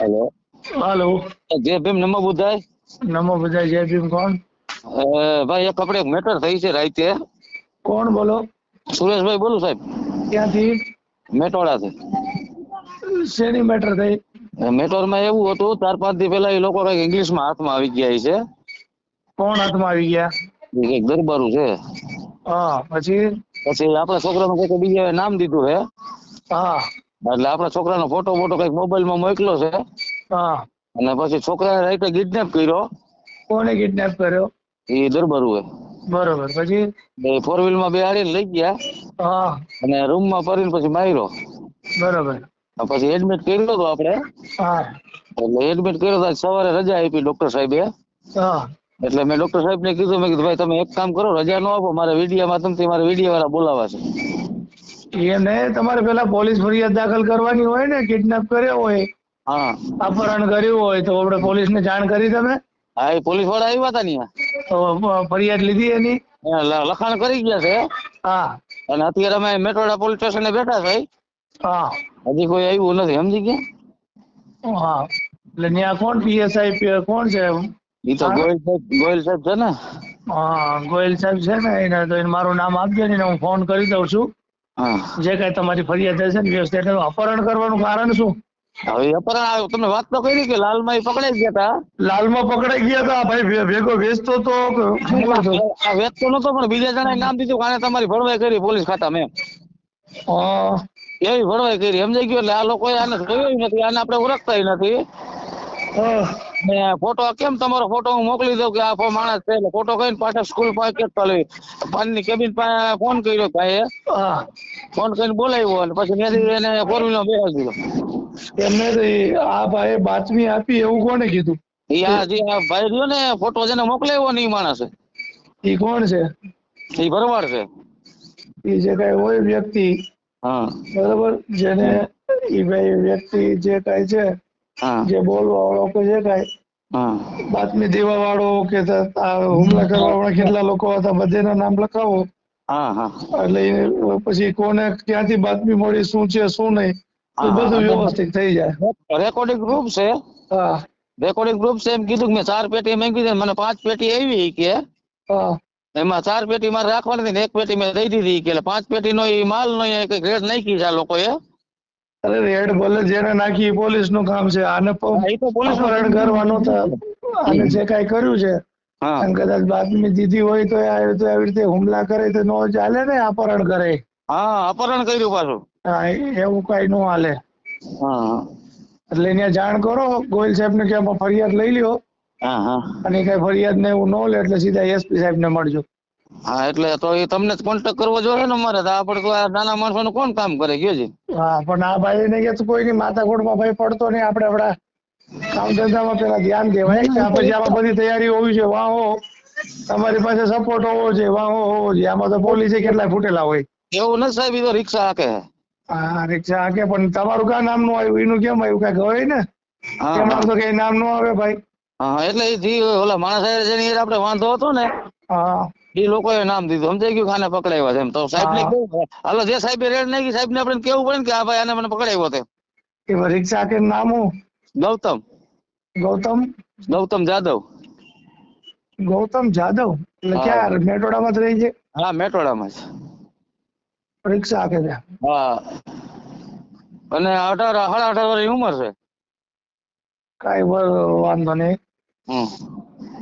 Hello હાલો જય ભીમ નમો બુદ્ધાય? નમો બધા જય ભીમ કોણ? અ, ભાઈ એક આપણે મેટર થઈ છે રાતે. કોણ બોલો? સુરેશભાઈ બોલું સાહેબ. ક્યાંથી? મેટોડાથી શેની મેટર થઈ? મેટોરમાં એવું હતું ચાર પાંચ દી પહેલા એ લોકો કંઈક ઇંગ્લિશમાં હાથમાં આવી ગયા છે. કોણ હાથમાં આવી ગયા? એ કંઈક દરબારું છે. હા પછી? પછી આપણા છોકરાનું કંઈક બીજા નામ દીધું છે. હા. એટલે આપણા છોકરાનો ફોટો ફોટો કંઈક મોબાઈલમાં મોકલો છે. હા. અને પછી છોકરાએ રાઈટે કિડનેપ કર્યો. કોને કિડનેપ કર્યો? એ દરબારું બરોબર. પછી? એ ફોર વ્હીલમાં બેહાડીને લઈ ગયા. હા. અને રૂમમાં પડીને પછી માર્યો. બરોબર. પછી એડમિટ કર્યો હતો આપણે. હા. એટલે એડમિટ કર્યો તો સવારે રજા આપી ડોક્ટર સાહેબે. હા. એટલે મેં ડોક્ટર સાહેબ ને કીધું મેં કીધું ભાઈ તમે એક કામ કરો રજા નો આપો મારે વિડીયામાં તમને મારે વીડિયો વાળા બોલાવા છે. એને તમારે પેલા પોલીસ ફરિયાદ દાખલ કરવાની હોય ને કિડનેપ કર્યો હોય હા. અપહરણ કર્યું હોય તો આપણે પોલીસ ને જાણ કરી તમે? હા એ પોલીસવાળા આવ્યા હતા ને તો ફરિયાદ લીધી એની? લખાણ કરી ગયા છે. હા. અને અત્યારે અમે મેટોડા પોલીસ સ્ટેશને બેઠા છે. હા. હજી કોઈ આવ્યું નથી સમજી ગયા? હા. એટલે ત્યાં કોણ? પીએસઆઈ કોણ છે એ તો ગોયલ સાહેબ ગોયલ સાહેબ છે ને. હા ગોયલ સાહેબ છે ને એને તો એને મારું નામ આપજો ને હું ફોન કરી દઉં છું. જે કઈ તમારી ફરિયાદ હશે ને એટલે અપહરણ કરવાનું કારણ શું? હવે અપહરણ આવ્યું તમે વાત તો કરી કે લાલમાં એ પકડાઈ ગયા હતા લાલમાં પકડાઈ ગયા હતા ભાઈ ભેગો વેચતો તો વેચતો નતો પણ બીજા જણાએ નામ દીધું કારણે તમારી ભરવાઈ કરી પોલીસ ખાતા મેં એવી ભરવાઈ કરી સમજાઈ ગયું? એટલે આ લોકો આને જોયું નથી આને આપણે ઓળખતા નથી. ને ફોટો કેમ તમારો ફોટો હું મોકલી દઉં કે આ માણસ છે એટલે ફોટો કઈને પાછા સ્કૂલ પાસે કે ચાલી પાનની કેબિન પાસે ફોન કર્યો ભાઈએ. હા. ફોન કરીને બોલાવ્યો અને પછી મેં એને ફોર વ્હીલર બેસાડી દીધો. એમને આ ભાઈએ બાતમી આપી એવું કોને કીધું? એ આ જે આ ભાઈ રહ્યો ને ફોટો જેને મોકલાવ્યો ને એ માણસ. એ કોણ છે? એ ભરવાડ છે. એ જે કઈ હોય વ્યક્તિ. હા. બરાબર? જેને એ ભાઈ વ્યક્તિ જે કઈ છે જે બોલવા વાળો કે જે કાંઈ. બાતમી દેવા વાળો કે હુમલા કરવા વાળા કેટલા લોકો હતા બધાના નામ લખાવો. એટલે પછી કોને ક્યાંથી બાતમી મળી શું છે શું નહીં બધું વ્યવસ્થિત થઈ જાય. રેકોર્ડિંગ ગ્રુપ છે. હા. રેકોર્ડિંગ ગ્રુપ છે એમ કીધું કે મેં ચાર પેટી મેં કીધું મને પાંચ પેટી આવી કે. હા. એમાં ચાર પેટી મારે રાખવાની હતી એક પેટી મેં દઈ દીધી કે પાંચ પેટી નો એ માલ નો કઈ ગ્રેડ નાખી છે આ લોકોએ. અરે રેડ ભલે જેને નાખી પોલીસનું કામ છે. આને અપહરણ કરવાનું તો આને જે કાઈ કર્યું છે અને કદાચ બાતમી દીધી હોય તો આવી રીતે હુમલા કરે તો નો ચાલે ને અપહરણ કરે. હા અપહરણ કર્યું પાછું. હા એવું કઈ નો હાલે. એટલે એને જાણ કરો ગોયલ સાહેબ ને કે ફરિયાદ લઈ લ્યો. હા હા. અને કઈ ફરિયાદ ને એવું ન લે એટલે સીધા એસપી સાહેબ ને મળજો. હા એટલે તો એ તમને કોન્ટેક્ટ કરવો જોઈએ ને અમારે. તો આપણે તો આ નાના માણસોનું કોણ કામ કરે? કયો છે? હા પણ આ ભાઈ ને કે કોઈની માથાકૂટમાં ભાઈ પડતો નહીં. આપણે આપણા કામ ધંધામાં પેલા ધ્યાન દેવાય. આ પછી આમાં બધી તૈયારી હોવી છે વાહો તમારી પાસે સપોર્ટ હોવો છે વાહ હો હોવો છે આમાં તો પોલીસે કેટલા ફૂટેલા હોય. એવું નથી સાહેબ એ તો રિક્ષા હાકે. હા રિક્ષા હાકે પણ તમારું કા નામનું આવ્યું? એનું કેમ આવ્યું? કઈ હોય ને? હા એમાં તો કઈ નામ નો આવે ભાઈ. હા એટલે જી ઓલા માણસ જેની આપણે વાંધો હતો ને. હા. એ લોકોએ નામ દીધું. સમજાઈ ગયું ખાને પકડાવ્યા છે એમ. તો સાહેબ ને કેવું હાલો જે સાહેબ રેડ નાખી સાહેબ ને આપણે કેવું પડે ને કે આ ભાઈ આને મને પકડાવ્યો તે એ રિક્ષા કે નામ હું ગૌતમ. ગૌતમ? ગૌતમ જાદવ. ગૌતમ જાદવ? એટલે ક્યાં? મેટોડામાં જ રહી છે? હા મેટોડામાં જ. રિક્ષા આપે છે હા. અને અઢાર સાડા અઢાર વર્ષની ઉંમર છે. કઈ વાંધો નહીં. હમ.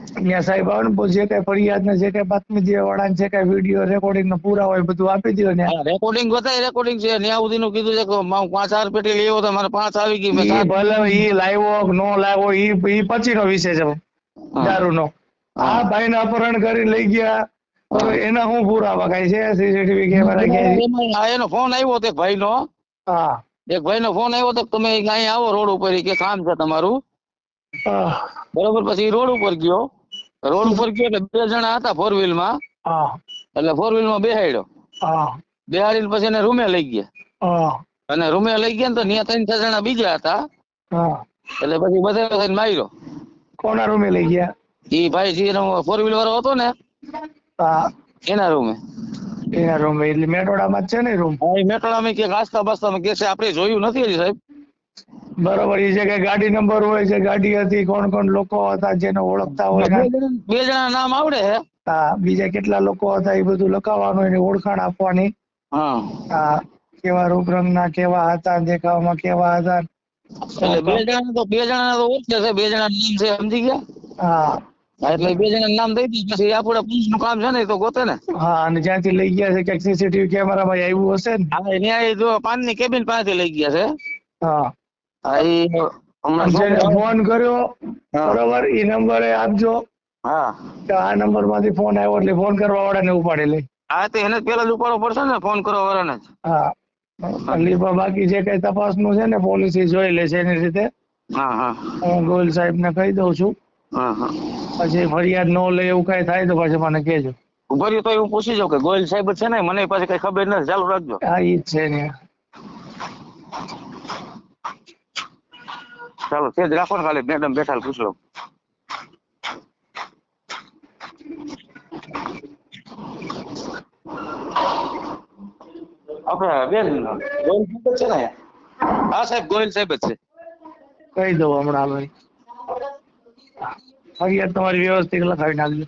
ત્યાં સાહેબ આવે ને પછી જે કઈ ફરિયાદ ને જે કઈ બાતમી જે વાળા છે કઈ વીડિયો રેકોર્ડિંગ નો પૂરા હોય બધું આપી દો ને. રેકોર્ડિંગ બતાય રેકોર્ડિંગ છે. ન્યા સુધી નું કીધું છે કે હું પાંચ હાર પેટી લેવો તો મારે પાંચ આવી ગઈ. મેં ભલે ઈ લાવ્યો નો લાવ્યો ઈ ઈ પછી નો વિષય છે દારૂ નો હા. આ ભાઈ ને અપહરણ કરી લઈ ગયા. એના શું પુરાવા કઈ છે? સીસીટીવી કેમેરા કે એનો ફોન આવ્યો તે ભાઈ નો હા. એક ભાઈ નો ફોન આવ્યો તો તમે અહીં આવો રોડ ઉપર કે કામ છે તમારું. હા. બરોબર પછી રોડ ઉપર ગયો. રોડ ઉપર ગયો એટલે બે જણા હતા ફોર વ્હીલમાં. એટલે ફોર વ્હીલમાં બેહાડ્યો બેહાડીને પછી એને રૂમે લઈ ગયા. અને રૂમે લઈ ગયા ને તો ત્યાં ત્રણ ચાર જણા બીજા હતા. હા. એટલે પછી બધા થઈને માર્યો. કોના રૂમે લઈ ગયા? એ ભાઈ જે ફોર વ્હીલ વાળો હતો ને એના રૂમે. એના રૂમ. એટલે મેટોડામાં છે ને રૂમ હા મેટોડામાં કે આસ્તા બાસ્તામાં કે છે આપણે જોયું નથી હજી સાહેબ. બરોબર એ જગ્યાએ ગાડી નંબર હોય છે ગાડી હતી કોણ કોણ લોકો હતા જેને ઓળખતા હોય બે જણા- નામ આવડે હા? બીજા કેટલા લોકો હતા એ બધું લખાવવાનું એની ઓળખાણ આપવાની. હા. કેવા રૂપ રંગના કેવા હતા દેખાવમાં કેવા હતા. એટલે બે જણા તો બે જણા તો ઓળખે છે બે જણા નામ છે સમજી ગયા? હા. હા, એટલે બે જણા નામ દઈ દીધું પછી આપણે પોલીસનું કામ છે ને તો ગોતે ને. હા અને જ્યાંથી લઈ ગયા છે ક્યાંક સીસીટીવી કેમેરામાં આવ્યું હશે ને. હા ત્યાં જો પાનની કેબિન પાસેથી લઈ ગયા છે. હા. હા એ હમણાં અને જેને છોકરો- ફોન કર્યો બરોબર એ નંબરે આપજો. હા. આ નંબરમાંથી ફોન આવ્યો એટલે ફોન કરવા વાળાને ઉપાડી લે. હા તો એને પેલા જ ઉપાડવો પડશે ને ફોન કરવા વાળાને જ. હા. એટલે બાકી જે કઈ તપાસનું છે ને પોલીસ જોઈ લે છે એની રીતે. હા હા. હું ગોયલ સાહેબ ને કહી દઉં છું. હા હા. પછી ફરિયાદ ન લે એવું કઈ થાય તો પછી મને કહેજો. ઊભા રહ્યો તો હું પૂછી જાઉં કે ગોયલ સાહેબ છે ને મને પાછી કઈ ખબર નથી. ચાલુ રાખજો. હા એ જ છે ને. ચાલો તે જ રાખો ને ખાલી મેડમ બેઠા પૂછ. લો આપણે બેન ગોયલ સાહેબ જ છે ને હા સાહેબ ગોયલ સાહેબ જ છે. કહી દઉં હમણાં ભાઈ. ફરિયાદ તમારી વ્યવસ્થિત લખાવી નાખજો